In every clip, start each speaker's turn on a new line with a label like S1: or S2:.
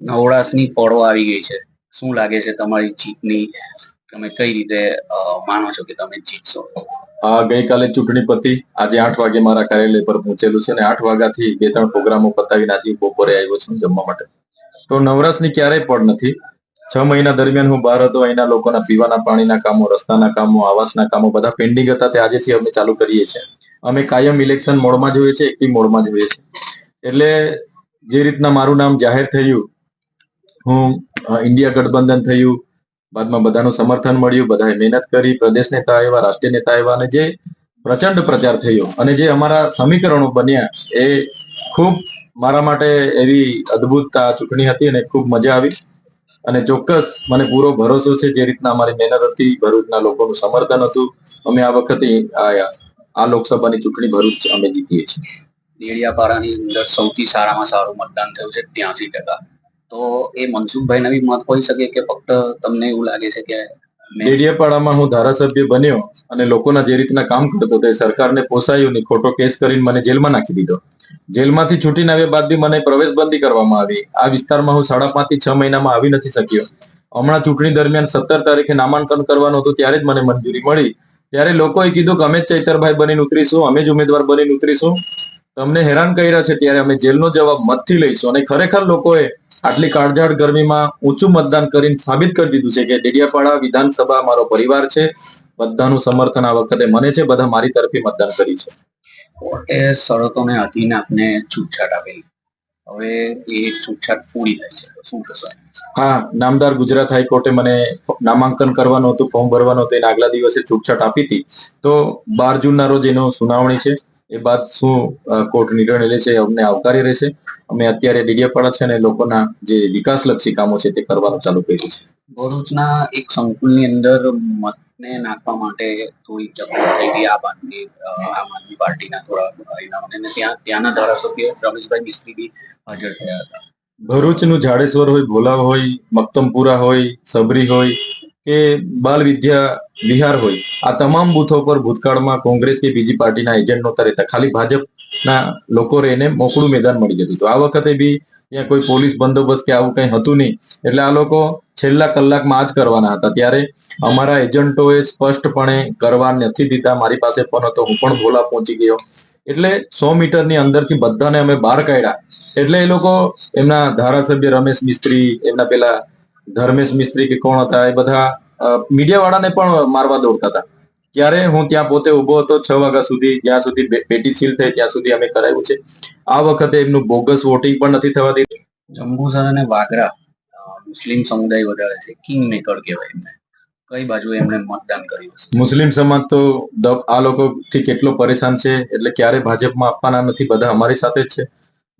S1: નવરાશની પળો આવી ગઈ છે. શું લાગે છે તમારી જીતની? તમે કઈ રીતે માનો છો કે તમે જીતશો?
S2: આ ગઈકાલે ચૂંટણી પતિ. આજે આઠ વાગે મારા કાર્યાલય પર પહોંચેલું છે અને આઠ વાગ્યાથી બે ત્રણ પ્રોગ્રામો પતાવીને આજે બપોરે આવ્યો છું જમવા માટે. તો નવરાશની ક્યારેય પડ નથી. છ મહિના દરમિયાન હું બહાર હતો. અહીંના લોકોના પીવાના પાણીના કામો, રસ્તાના કામો, આવાસના કામો બધા પેન્ડિંગ હતા. તે આજેથી અમે ચાલુ કરીએ છીએ. અમે કાયમ ઇલેક્શન મોડમાં જોઈએ છીએ એકટી મોડમાં જોઈએ છીએ. એટલે જે રીતના મારું નામ જાહેર થયું હું ઇન્ડિયા ગઠબંધન થયું, બાદમાં બધાનું સમર્થન મળ્યું, બધાએ મહેનત કરી, પ્રદેશ નેતા આવ્યા, રાષ્ટ્રીય નેતા આવ્યા, અને જે પ્રચંડ પ્રચાર થયો, અને જે અમારા સમીકરણો બન્યા, એ ખૂબ મારા માટે એવી અદ્ભુત ચૂંટણી હતી અને ખૂબ મજા આવી. અને ચોક્કસ મને પૂરો ભરોસો છે જે રીતના અમારી મહેનત હતી, ભરૂચના લોકોનું સમર્થન હતું. અમે આ વખતે આ લોકસભાની ચૂંટણી ભરૂચ અમે જીતીએ છીએ.
S1: દેડિયાપાડાની અંદર સૌથી સારામાં સારું મતદાન થયું છે ત્યાંસી ટકા. તો એ મનસુખભાઈના બી મત હોઈ શકે કે ફક્ત તમને એવું લાગે છે કે
S2: ડેડિયાપાડામાં હું ધારાસભ્ય બન્યો અને લોકોના જે રીતના કામ કરતો તે સરકારને પોસાયું નહીં ખોટો કેસ કરીને મને જેલમાં નાખી દીધો. જેલમાંથી છૂટીને આવ્યા બાદ બી મને પ્રવેશબંધી કરવામાં આવી. આ વિસ્તારમાં હું સાડા પાંચથી છ મહિનામાં આવી નથી શક્યો. હમણાં ચૂંટણી દરમિયાન સત્તર તારીખે નામાંકન કરવાનું હતું ત્યારે જ મને મંજૂરી મળી. ત્યારે લોકોએ કીધું કે અમે જ ચૈતરભાઈ બનીને ઉતરીશું, અમે જ ઉમેદવાર બનીને ઉતરીશું. તમને હેરાન કર્યા છે ત્યારે અમે જેલનો જવાબ મતથી લઈશું અને ખરેખર લોકોએ આટલી કાળઝાળ ગરમીમાં ઊંચું મતદાન કરીને સાબિત કરી દીધું છે કે ડેડિયાપાડા વિધાનસભા મારો પરિવાર છે. બધાનું સમર્થન આ વખતે મને છે. બધા મારી તરફી મતદાન કરી છે.
S1: કોર્ટે શરતોને અધીન આપને છૂટછાટ આપેલી. હવે એ છૂટછાટ પૂરી થઈ છે. શું થશે?
S2: હા નામદાર ગુજરાત હાઈકોર્ટે મને નામાંકન કરવાનું હતું ફોર્મ ભરવાનું હતું એના આગલા દિવસે છૂટછાટ આપી હતી. તો બાર જૂનના રોજ એનો સુનાવણી છે. એ બાદ શું કોર્ટ નિર્ણય લે છે અમને આવકારી રહેશે. અમે અત્યારે ડીડીયાપાડા છે અને લોકોના જે વિકાસલક્ષી કામો છે તે કરવાનું ચાલુ કર્યું છે.
S1: ભરૂચના એક સંકુલની અંદર મતને નાખવા માટે થોડી ચકમક થઈ ગઈ આમ આદમી આમ આદમી પાર્ટીના થોડા અને ત્યાં ત્યાંના ધારાસભ્ય રમેશભાઈ મિસ્ત્રી બી હાજર થયા હતા.
S2: ભરૂચનું જાડેશ્વર હોય ભોલાવ હોય મક્તમપુરા હોય સબરી હોય કે બાલ વિદ્યા વિહાર હોય. આ તમામ બૂથો પર ભૂતકાળમાં કોંગ્રેસ કે બીજી પાર્ટીના એજન્ટ નહોતા રહેતા ખાલી ભાજપના લોકો રહીને મોકળું મેદાન મળી જતું હતું. આ વખતે બી ત્યાં કોઈ પોલીસ બંદોબસ્ત કે આવું કંઈ હતું નહીં. એટલે આ લોકો છેલ્લા કલાકમાં જ કરવાના હતા. ત્યારે અમારા એજન્ટોએ સ્પષ્ટપણે કરવા નથી દીધા. મારી પાસે પણ હતો. હું પણ ભોલા પહોંચી ગયો. એટલે સો મીટરની અંદરથી બધાને અમે બહાર કાઢ્યા. એટલે એ લોકો એમના ધારાસભ્ય રમેશ મિસ્ત્રી, એમના પેલા ધર્મેશ મિસ્ત્રી કે કોણ હતા એ બધા મીડિયા વાળાને પણ મારવા દોડતા હતા. ત્યારે હું ત્યાં પોતે ઊભો હતો છ વાગ્યા સુધી જ્યાં સુધી પેટી સીલ થઈ ત્યાં સુધી અમે કરાયું છે. આ વખતે એમનું બોગસ વોટિંગ પણ નથી થવા દીધું.
S1: જંબુસર અને વાગરા મુસ્લિમ સમુદાય વધારે છે. કિંગ મેકર કહેવાય એમને. કઈ બાજુ એમણે મતદાન કર્યું
S2: મુસ્લિમ સમાજ તો આ આ લોકોથી કેટલો પરેશાન છે એટલે ક્યારે ભાજપમાં આપવાના નથી બધા અમારી સાથે છે.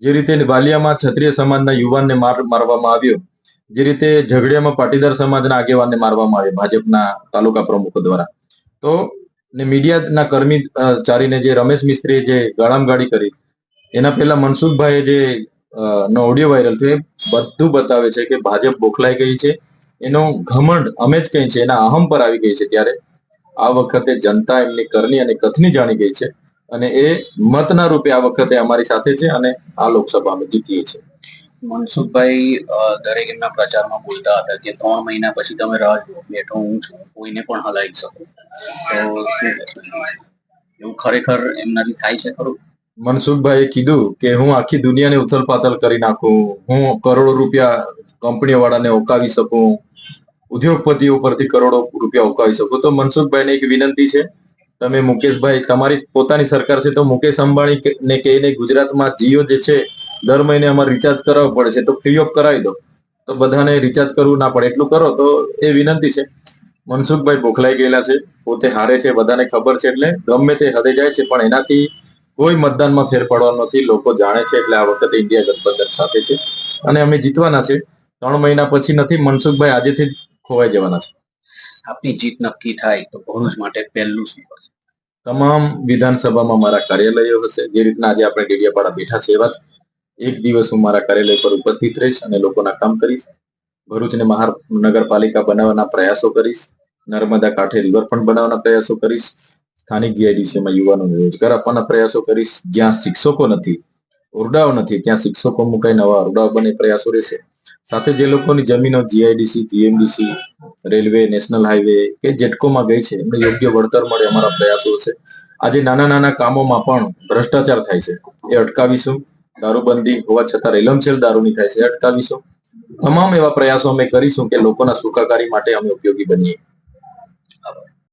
S2: જે રીતે વાલિયામાં ક્ષત્રિય સમાજના યુવાનને માર મારવામાં આવ્યો જે રીતે ઝઘડિયામાં પાટીદાર સમાજના આગેવાનને મારવામાં આવે ભાજપના તાલુકા પ્રમુખો દ્વારા. તો, ને મીડિયાના કર્મી ચારીને જે રમેશ મિસ્ત્રીએ જે ગાળામગાળી કરી, એના પહેલા મનસુખભાઈએ જે નો ઓડિયો વાયરલ થયો, એ બધું બતાવે છે કે ભાજપ બોખલાઈ ગઈ છે. એનો ઘમંડ અમે જ કઈ છે એના અહમ પર આવી ગઈ છે ત્યારે. આ વખતે જનતા એમની કરની અને કથની જાણી ગઈ છે. અને એ મતના રૂપે આ વખતે અમારી સાથે છે અને આ લોકસભા અમે જીતીએ છીએ.
S1: મનસુખભાઈ દરેક એમના પ્રચારમાં બોલતા હતા કે ત્રણ મહિના પછી તમે રાહ બેઠો હું છું, કોઈને પણ હલાવી શકું. તો એવું ખરેખર એમનાથી થાય છે ખરું?
S2: મનસુખભાઈએ કીધું કે હું આખી દુનિયાને ઉથલપાથલ કરી નાખું. હું કરોડો રૂપિયા કંપની વાળાને ઓકાવી શકું. ઉદ્યોગપતિઓ પરથી કરોડો રૂપિયા ઓકાવી શકું. તો મનસુખભાઈને એક વિનંતી છે. તમે મુકેશભાઈ, તમારી પોતાની સરકાર છે તો મુકેશ અંબાણી ને કહીને ગુજરાતમાં જીઓ જે છે દર મહિને અમારે રિચાર્જ કરાવવું પડે છે તો ફ્રી ઓફ કરાવી દો. તો બધાને રિચાર્જ કરવું ના પડે. એટલું કરો તો એ વિનંતી છે. મનસુખભાઈ ભોખલાઈ ગયેલા છે પોતે હારે છે બધાને ખબર છે એટલે ગમે તે હદે જાય છે પણ એનાથી કોઈ મતદાનમાં ફેર પડવાનો નથી લોકો જાણે છે એટલે આ વખતે ઇન્ડિયા ગઠબંધન સાથે છે. અને અમે જીતવાના છે. ત્રણ મહિના પછી નથી મનસુખભાઈ આજેથી ખોવાઈ જવાના છે.
S1: આપની જીત નક્કી થાય તો ભરૂચ માટે પહેલું શું
S2: તમામ વિધાનસભામાં મારા કાર્યાલયો હશે. જે રીતના આજે આપણે ડેડિયાપાડા બેઠા છે એવા એક દિવસ હું મારા કાર્યાલય પર ઉપસ્થિત રહીશ અને લોકોના કામ કરીશ. ભરૂચને મહાનગરપાલિકા બનાવવાના પ્રયાસો કરીશ. નર્મદા કાંઠે રિવરફ્રન્ટ બનાવવાના પ્રયાસો કરીશ. સ્થાનિક જીઆઈડીસીમાં યુવાનોને રોજગાર આપવાના પ્રયાસો કરીશ. જ્યાં શિક્ષકો નથી, ઓરડાઓ નથી, ત્યાં શિક્ષકો મુકાઈ નવા ઓરડાઓ બને પ્રયાસો રહેશે. સાથે જે લોકોની જમીનો GIDC, GMDC, railway, national highway કે જેટકોમાં ગઈ છે, એમને યોગ્ય વળતર મળે અમારા પ્રયાસો છે. આજે નાના નાના કામોમાં પણ ભ્રષ્ટાચાર થાય છે. એ અટકાવીશું. દારૂબંધી હોવા છતાં રેલમછેલ દારૂની થાય છે. અટકાવીશો? તમામ એવા પ્રયાસો અમે કરીશું કે લોકોના સુખાકારી માટે અમે ઉપયોગી બનીએ.